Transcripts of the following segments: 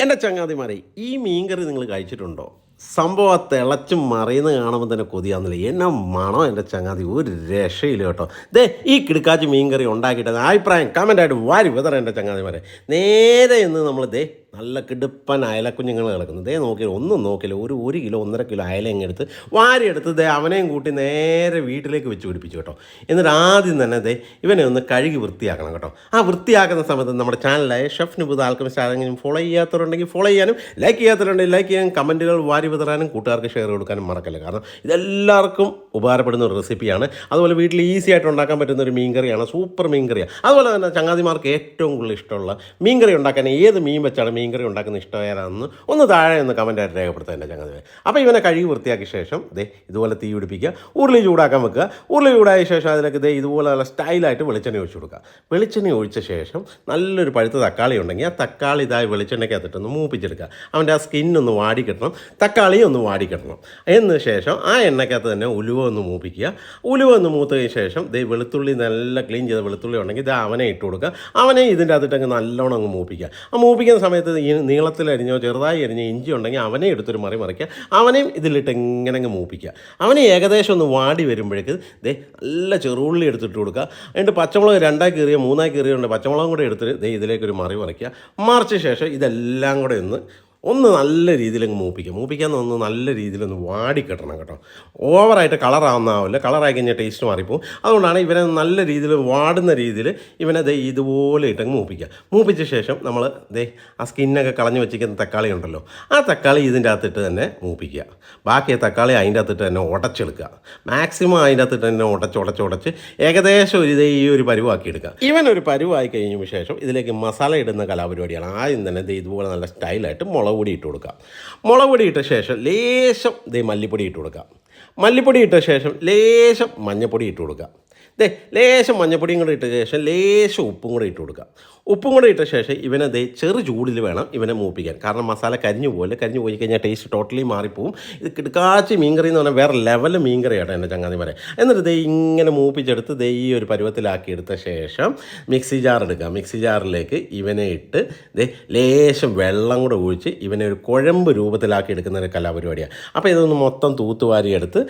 എന്റെ ചങ്ങാതിമാരെ ഈ മീൻകറി നിങ്ങൾ കഴിച്ചിട്ടുണ്ടോ? സംഭവം തിളച്ചും മറിയുന്ന കാണുമ്പോൾ തന്നെ കൊതിയാവുന്നില്ല. എന്നാ മണോ എന്റെ ചങ്ങാതി? ഒരു രക്ഷയില്ല കേട്ടോ. ദേ ഈ കിടക്കാച്ചി മീൻകറി ഉണ്ടാക്കിയിട്ട് അഭിപ്രായം കമന്റായിട്ട് വാരി വിതറ എന്റെ ചങ്ങാതിമാരെ. നേരെ ഇന്ന് നമ്മൾ ദേ നല്ല കിടുപ്പൻ അയലക്കുഞ്ഞുങ്ങൾ കിടക്കുന്നത് ദേ നോക്കി ഒന്നും നോക്കില്ല ഒരു ഒരു കിലോ ഒന്നര കിലോ അയല ഇങ്ങ് എടുത്ത് വാരി എടുത്ത് ദേ അവനെയും കൂട്ടി നേരെ വീട്ടിലേക്ക് വെച്ച് പിടിപ്പിച്ചു കേട്ടോ. എന്നിട്ട് ആദ്യം തന്നെ ദേ ഇവനെ ഒന്ന് കഴുകി വൃത്തിയാക്കണം കേട്ടോ. ആ വൃത്തിയാക്കുന്ന സമയത്ത് നമ്മുടെ ചാനലായ ഷെഫ് നിബുദ് ആൽക്കമിസ്റ്റ് ആരെങ്കിലും ഫോളോ ചെയ്യാത്തവരുണ്ടെങ്കിൽ ഫോളോ ചെയ്യാനും ലൈക്ക് ചെയ്യാത്തവരുണ്ടെങ്കിൽ ലൈക്ക് ചെയ്യാനും കമന്റുകൾ വാരി വിതറാനും കൂട്ടുകാർക്ക് ഷെയർ കൊടുക്കാനും മറക്കല്ല. കാരണം ഇതെല്ലാവർക്കും ഉപകാരപ്പെടുന്ന ഒരു റെസിപ്പിയാണ്. അതുപോലെ വീട്ടിൽ ഈസി ആയിട്ട് ഉണ്ടാക്കാൻ പറ്റുന്ന ഒരു മീൻ കറിയാണ് സൂപ്പർ മീൻ കറിയാണ് അതുപോലെ തന്നെ ചങ്ങാതിമാർക്ക് ഏറ്റവും കൂടുതൽ ഇഷ്ടമുള്ള മീൻ കറി ഉണ്ടാക്കാൻ ഏത് മീൻ വെച്ചാണ് മീൻ കറി ഉണ്ടാക്കുന്ന ഇഷ്ടമായാലെന്ന് ഒന്ന് താഴെ ഒന്ന് കമന്റായിട്ട് രേഖപ്പെടുത്തുക എന്റെ ചങ്ങാതി അപ്പോൾ ഇവനെ കഴുകി വൃത്തിയാക്കിയ ശേഷം ദേ ഇതുപോലെ തീ പിടിപ്പിക്കുക ഉരുളി ചൂടാക്കാൻ വെക്കുക. ഉരുളി ചൂടായ ശേഷം അതിലേക്ക് ദേ ഇതുപോലെ നല്ല സ്റ്റൈലായിട്ട് വെളിച്ചെണ്ണ ഒഴിച്ചു കൊടുക്കുക. വെളിച്ചെണ്ണ ഒഴിച്ച ശേഷം നല്ലൊരു പഴുത്ത തക്കാളി ഉണ്ടെങ്കിൽ ആ തക്കാളി ഇതായി വെളിച്ചെണ്ണയ്ക്കകത്തിട്ടൊന്ന് മൂപ്പിച്ചെടുക്കുക. അവന്റെ ആ സ്കിന്നൊന്ന് വാടിക്കിട്ടണം തക്കാളിയും തക്കാളി ഒന്ന് വാടിക്കിട്ടണം കിട്ടണം. എന്ന് ശേഷം ആ എണ്ണയ്ക്കകത്ത് തന്നെ ഉലുവ ഒന്ന് മൂപ്പിക്കുക. ഉലുവ ഒന്ന് മൂത്തതിന് ശേഷം ദേ വെളുത്തുള്ളി നല്ല ക്ലീൻ ചെയ്ത വെളുത്തുള്ളി ഉണ്ടെങ്കിൽ ഇത് അവനെ ഇട്ട് കൊടുക്കുക. അവനെ ഇതിന്റെ അകത്തിട്ടങ്ങ് നല്ലോണം അങ്ങ് മൂപ്പിക്കുക. ആ മൂപ്പിക്കുന്ന സമയത്ത് ഈ നീളത്തിൽ അരിഞ്ഞോ ചെറുതായി അരിഞ്ഞോ ഇഞ്ചി ഉണ്ടെങ്കിൽ അവനെ എടുത്തൊരു മറി മറിക്കുക. അവനെയും ഇതിലിട്ട് ഇങ്ങനെ അങ്ങ് മൂപ്പിക്കുക. അവനെ ഏകദേശം ഒന്ന് വാടി വരുമ്പോഴേക്ക് ദേ നല്ല ചെറുള്ളി എടുത്തിട്ട് കൊടുക്കുക. എന്നിട്ട് പച്ചമുളക് രണ്ടായി കീറിയ മൂന്നായി കീറിയോ ഉണ്ട് പച്ചമുളകും കൂടെ എടുത്തിട്ട് ദേ ഇതിലേക്കൊരു മറി മറിക്കുക. മറിച്ച ശേഷം ഇതെല്ലാം കൂടെ ഒന്ന് ഒന്ന് നല്ല രീതിയിൽ അങ്ങ് മൂപ്പിക്കുക. മൂപ്പിക്കാൻ ഒന്ന് നല്ല രീതിയിൽ ഒന്ന് വാടിക്കെട്ടണം കേട്ടോ. ഓവറായിട്ട് കളറാവുന്നാവില്ല കളറായി കഴിഞ്ഞാൽ ടേസ്റ്റ് മാറിപ്പോവും. അതുകൊണ്ടാണ് ഇവനെ നല്ല രീതിയിൽ വാടുന്ന രീതിയിൽ ഇവനെ ദേ ഇതുപോലെ ഇട്ടങ്ങ് മൂപ്പിക്കുക. മൂപ്പിച്ച ശേഷം നമ്മൾ ദേ ആ സ്കിന്നൊക്കെ കളഞ്ഞു വെച്ചിരിക്കുന്ന തക്കാളി ഉണ്ടല്ലോ ആ തക്കാളി ഇതിന്റെ അകത്തിട്ട് തന്നെ മൂപ്പിക്കുക. ബാക്കി തക്കാളി അതിന്റെ അകത്തിട്ട് തന്നെ ഉടച്ചെടുക്കുക. മാക്സിമം അതിന്റെ അകത്തിട്ട് തന്നെ ഉടച്ച് ഉടച്ച് ഉടച്ച് ഏകദേശം ഇതേ ഈ ഒരു പരുവാക്കി എടുക്കുക. ഇവനൊരു പരുവായി കഴിഞ്ഞ ശേഷം ഇതിലേക്ക് മസാല ഇടുന്ന കലാപരിപാടിയാണ്. ആദ്യം തന്നെ ഇതുപോലെ നല്ല സ്റ്റൈലായിട്ട് മുളക് പൊടി ഇട്ട് കൊടുക്കുക മുളക് പൊടി ഇട്ട ശേഷം ലേശം ദേ മല്ലിപ്പൊടി ഇട്ട് കൊടുക്കുക മല്ലിപ്പൊടി ഇട്ട ശേഷം ലേശം മഞ്ഞൾപ്പൊടി ഇട്ട് കൊടുക്കുക ദേ ലേശം മഞ്ഞപ്പൊടിയും കൂടെ ഇട്ട ശേഷം ലേശം ഉപ്പും കൂടെ ഇട്ട് കൊടുക്കുക ഉപ്പും കൂടെ ഇട്ട ശേഷം ഇവനെ ദേ ചെറു ചൂടിൽ വേണം ഇവനെ മൂപ്പിക്കാൻ. കാരണം മസാല കരിഞ്ഞു പോലെ കരിഞ്ഞു പോയി കഴിഞ്ഞാൽ ടേസ്റ്റ് ടോട്ടലി മാറിപ്പോവും. ഇത് കിടക്കാച്ചി മീൻകറി എന്ന് പറഞ്ഞാൽ വേറെ ലെവൽ മീൻകറിയാണ് എന്റെ ചങ്ങാതി വരെ എന്നിട്ട് ദേ ഇങ്ങനെ മൂപ്പിച്ചെടുത്ത് ദേ ഈ ഒരു പരുവത്തിലാക്കി എടുത്ത ശേഷം മിക്സി ജാർ എടുക്കുക മിക്സി ജാറിലേക്ക് ഇവനെ ഇട്ട് ദേ ലേശം വെള്ളം കൂടെ ഒഴിച്ച് ഇവനെ ഒരു കുഴമ്പ് രൂപത്തിലാക്കി എടുക്കുന്ന ഒരു കലാപരിപാടിയാണ്. അപ്പോൾ ഇതൊന്ന് മൊത്തം തൂത്തുവാരി എടുത്ത്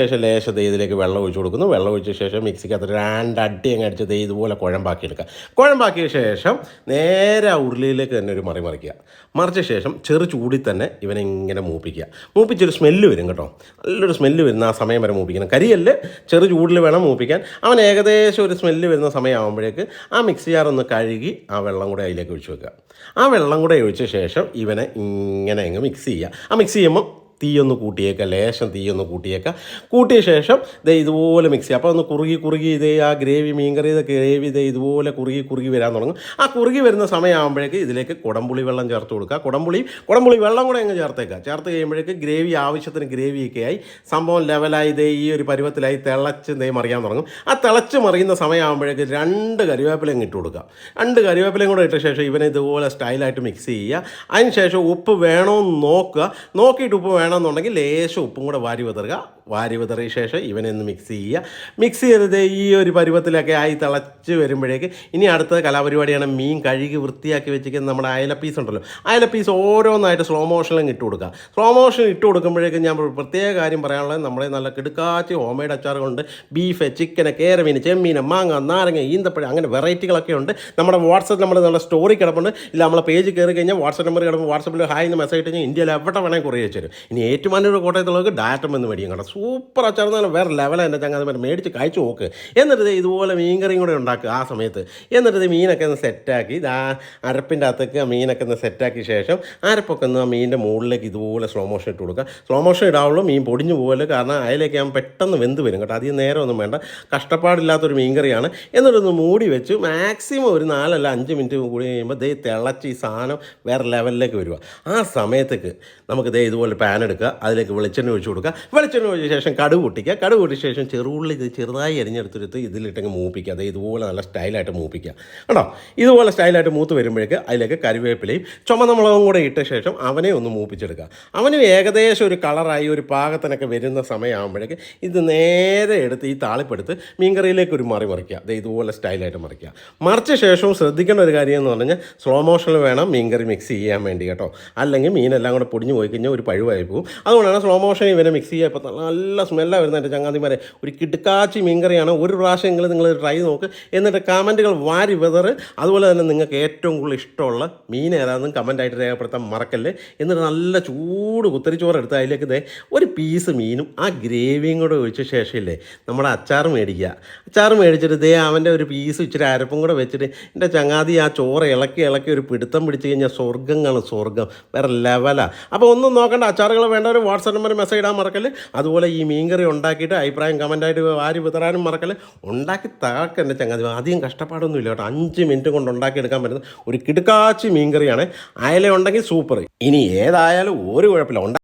ശേഷം ലേശം ഇതിലേക്ക് വെള്ളം ഒഴിച്ച് കൊടുക്കുന്നു. വെള്ളം ഒഴിച്ച ശേഷം മിക്സിക്കകത്ത് രണ്ട് അടി അങ്ങ് അടിച്ച് ദേ ഇതുപോലെ കുഴമ്പാക്കി എടുക്കുക. കുഴമ്പാക്കിയ ശേഷം നേരെ ഉരുളിയിലേക്ക് തന്നെ ഒരു മറി മറിക്കുക. മറിച്ച ശേഷം ചെറു ചൂടിൽ തന്നെ ഇവനെ ഇങ്ങനെ മൂപ്പിക്കുക. മൂപ്പിച്ചൊരു സ്മെല്ല് വരും കേട്ടോ. നല്ലൊരു സ്മെല്ല് വരുന്ന ആ സമയം വരെ മൂപ്പിക്കണം. കരിയല്ല്? ചെറു ചൂടിൽ വേണം മൂപ്പിക്കാൻ. അവൻ ഏകദേശം ഒരു സ്മെല്ല് വരുന്ന സമയമാകുമ്പോഴേക്ക് ആ മിക്സി ജാർ ഒന്ന് കഴുകി ആ വെള്ളം കൂടെ അതിലേക്ക് ഒഴിച്ച് വെക്കുക. ആ വെള്ളം കൂടെ ഒഴിച്ച ശേഷം ഇവനെ ഇങ്ങനെ അങ്ങ് മിക്സ് ചെയ്യുക. ആ മിക്സ് ചെയ്യുമ്പോൾ തീയൊന്ന് കൂട്ടിയേക്കുക ലേശം തീയൊന്ന് കൂട്ടിയേക്കുക കൂട്ടിയ ശേഷം ദേ ഇതുപോലെ മിക്സ് ചെയ്യുക അപ്പോൾ ഒന്ന് കുറുകി കുറുകി ഇതേ ആ ഗ്രേവി മീൻ കറി ഗ്രേവി ഇതേ ഇതുപോലെ കുറുകി കുറുകി വരാൻ തുടങ്ങും. ആ കുറുകി വരുന്ന സമയമാകുമ്പോഴേക്ക് ഇതിലേക്ക് കുടംപുളി വെള്ളം ചേർത്ത് കൊടുക്കുക. കുടംപുളി കുടംപുളി വെള്ളം കൂടെ അങ്ങ് ചേർത്തേക്കുക ചേർത്ത് കഴിയുമ്പോഴേക്ക് ഗ്രേവി ആവശ്യത്തിന് ഗ്രേവിയൊക്കെ ആയി സംഭവം ലെവലായി ഇതേ ഈ ഒരു പരുവത്തിലായി തിളച്ച് ദേ മറിയാൻ തുടങ്ങും. ആ തിളച്ച് മറിയുന്ന സമയമാകുമ്പോഴേക്ക് രണ്ട് കരിവേപ്പിലയും ഇട്ട് കൊടുക്കുക. രണ്ട് കരിവേപ്പിലയും കൂടെ ഇട്ട ശേഷം ഇവനെ ഇതുപോലെ സ്റ്റൈലായിട്ട് മിക്സ് ചെയ്യുക. അതിന് ശേഷം ഉപ്പ് വേണമെന്ന് നോക്കുക. നോക്കിയിട്ട് ഉപ്പ് വേണമെന്നുണ്ടെങ്കിൽ ലേശം ഉപ്പും കൂടെ വാരി വിതറുക. വാരി വിതറിയ ശേഷം ഇവനെ ഒന്ന് മിക്സ് ചെയ്യുക. മിക്സ് ചെയ്തത് ഈ ഒരു പരുവത്തിലൊക്കെ ആയി തിളച്ച് വരുമ്പോഴേക്ക് ഇനി അടുത്ത കലാപരിപാടിയാണ് മീൻ കഴുകി വൃത്തിയാക്കി വെച്ചിരിക്കുന്ന നമ്മുടെ അയല പീസ് ഉണ്ടല്ലോ. അയല പീസ് ഓരോന്നായിട്ട് സ്ലോ മോഷനിലും ഇട്ട് കൊടുക്കുക. സ്ലോ മോഷൻ ഇട്ട് കൊടുക്കുമ്പോഴേക്കും ഞാൻ പ്രത്യേക കാര്യം പറയാനുള്ളത്. നമ്മളെ നല്ല കിടുക്കാച്ചി ഹോംമെയ്ഡ് കൊണ്ട് ബീഫ് ചിക്കന് കേരമീൻ ചെമ്മീൻ മാങ്ങ നാരങ്ങ ഈന്തപ്പഴം അങ്ങനെ വെറൈറ്റികളൊക്കെ ഉണ്ട്. നമ്മുടെ വാട്സപ്പ് നമ്മൾ നല്ല സ്റ്റോറി കിടപ്പുണ്ട്. ഇല്ല നമ്മളെ പേജ് കയറി കഴിഞ്ഞാൽ വാട്സപ്പ് നമ്പർ കിടപ്പോൾ വാട്സപ്പിൽ ഹായ് എന്ന് മെസ്സേജ് ഇട്ട് കഴിഞ്ഞാൽ ഇന്ത്യയിൽ എവിടെ വേണമെങ്കിൽ കുറേ വെച്ചു ഇനി ഏറ്റുമാനൂർ കോട്ടയത്തുള്ളവർക്ക് ഡാറ്റം എന്ന് മേടിക്കും കേട്ടോ. സൂപ്പർ അച്ചാർ എന്ന് പറഞ്ഞാൽ വേറെ ലെവലാണ് എന്റെ ചങ്ങാതി മേടിച്ച് കഴിച്ച് നോക്ക് എന്നിട്ട് ഇതുപോലെ മീൻകറിയും കൂടെ ഉണ്ടാക്കുക ആ സമയത്ത്. എന്നിട്ട് മീനൊക്കെ ഒന്ന് സെറ്റാക്കി ഇതാ അരപ്പിന്റെ അകത്തേക്ക് ആ മീനൊക്കെ ഒന്ന് സെറ്റാക്കിയ ശേഷം അരപ്പൊക്കെ ഒന്ന് ആ മീനിന്റെ മുകളിലേക്ക് ഇതുപോലെ സ്ലോ മോഷൻ ഇട്ട് കൊടുക്കുക. സ്ലോ മോഷൻ ഇടാവുള്ളൂ മീൻ പൊടിഞ്ഞു പോകൽ കാരണം അതിലേക്ക് ആകുമ്പോൾ പെട്ടെന്ന് വെന്ത് വരും കേട്ടോ. അധികം നേരമൊന്നും വേണ്ട. കഷ്ടപ്പാടില്ലാത്തൊരു മീൻകറിയാണ്. എന്നിട്ടൊന്ന് മൂടി വെച്ച് മാക്സിമം ഒരു നാലല്ല അഞ്ച് മിനിറ്റ് കൂടി കഴിയുമ്പോൾ ദേ തിളച്ച് ഈ സാധനം വേറെ ലെവലിലേക്ക് വരിക. ആ സമയത്തേക്ക് നമുക്ക് ദേ ഇതുപോലെ പാൻ എടുക്കുക. അതിലേക്ക് വെളിച്ചെണ്ണ ഒഴിച്ച് കൊടുക്കുക. വെളിച്ചെണ്ണ ശേഷം കടുക് പൊട്ടിക്കുക. കടുക് പൊട്ടിയ ശേഷം ചെറുള്ളി ഇത് ചെറുതായി അരിഞ്ഞെടുത്തിട്ട് ഇതിലിട്ടങ്ങ് മൂപ്പിക്കുക. അത് ഇതുപോലെ നല്ല സ്റ്റൈലായിട്ട് മൂപ്പിക്കുക. കേട്ടോ ഇതുപോലെ സ്റ്റൈലായിട്ട് മൂത്ത് വരുമ്പോഴേക്ക് അതിലേക്ക് കരുവേപ്പിലയും ചുമന്ന മുളകും കൂടെ ഇട്ട ശേഷം അവനെ ഒന്ന് മൂപ്പിച്ചെടുക്കുക. അവനും ഏകദേശം ഒരു കളറായി ഒരു പാകത്തിനൊക്കെ വരുന്ന സമയമാകുമ്പോഴേക്ക് ഇത് നേരെ എടുത്ത് ഈ താളിപ്പെടുത്ത് മീൻകറിയിലേക്ക് ഒരു മറി മറിക്കുക. അത് ഇതുപോലെ സ്റ്റൈലായിട്ട് മറിക്കുക. മറിച്ച ശേഷവും ശ്രദ്ധിക്കേണ്ട ഒരു കാര്യം എന്ന് പറഞ്ഞാൽ സ്ലോ മോഷനിൽ വേണം മീൻകറി മിക്സ് ചെയ്യാൻ വേണ്ടി കേട്ടോ. അല്ലെങ്കിൽ മീനെല്ലാം കൂടെ പൊടിഞ്ഞു പോയി കഴിഞ്ഞാൽ ഒരു പഴുവായി പോകും. അതുകൊണ്ടാണ് സ്ലോ മോഷൻ ഇവരെ മിക്സ് ചെയ്യുക ഇപ്പോൾ നല്ല സ്മെല്ലാണ് വരുന്നത് എന്റെ ചങ്ങാതിമാരെ. ഒരു കിടുക്കാച്ചി മീൻകറിയാണ്. ഒരു പ്രാവശ്യമെങ്കിലും നിങ്ങൾ ട്രൈ നോക്ക്. എന്നിട്ട് കമന്റുകൾ വാരി വെതറ് അതുപോലെ തന്നെ നിങ്ങൾക്ക് ഏറ്റവും കൂടുതൽ ഇഷ്ടമുള്ള മീൻ ഏതാണെന്നും കമന്റായിട്ട് രേഖപ്പെടുത്താൻ മറക്കല്ലേ. എന്നിട്ട് നല്ല ചൂട് കുത്തരിച്ചോറ് എടുത്ത് അതിലേക്ക് ദേ ഒരു പീസ് മീനും ആ ഗ്രേവിയും കൂടെ ഒഴിച്ച ശേഷമില്ലേ നമ്മുടെ അച്ചാർ മേടിക്കുക. അച്ചാർ മേടിച്ചിട്ട് ദേ അവന്റെ ഒരു പീസ് ഇച്ചിരി അരപ്പും കൂടെ വെച്ചിട്ട് എന്റെ ചങ്ങാതി ആ ചോറ് ഇളക്കി ഇളക്കി ഒരു പിടുത്തം പിടിച്ച് കഴിഞ്ഞാൽ സ്വർഗങ്ങൾ കാണും സ്വർഗം. വേറെ ലെവലാണ് അപ്പോൾ ഒന്നും നോക്കണ്ട അച്ചാറുകൾ വേണ്ടവർ വാട്സാപ്പ് നമ്പർ മെസ്സേജ് ഇടാൻ മറക്കല്ലേ. അതുപോലെ ഈ മീൻകറി ഉണ്ടാക്കിയിട്ട് അഭിപ്രായം കമന്റായിട്ട് വാരി വിതറാനും മറക്കല്ലേ? ഉണ്ടാക്കി താക്ക് എന്റെ ചങ്ങാതി. അധികം കഷ്ടപ്പാടൊന്നും ഇല്ല കേട്ടോ. അഞ്ച് മിനിറ്റ് കൊണ്ട് ഉണ്ടാക്കിയെടുക്കാൻ പറ്റുന്ന ഒരു കിടുക്കാച്ചി മീൻകറിയാണ്. അയല ഉണ്ടെങ്കിൽ സൂപ്പർ ഇനി ഏതായാലും ഒരു കുഴപ്പമില്ല.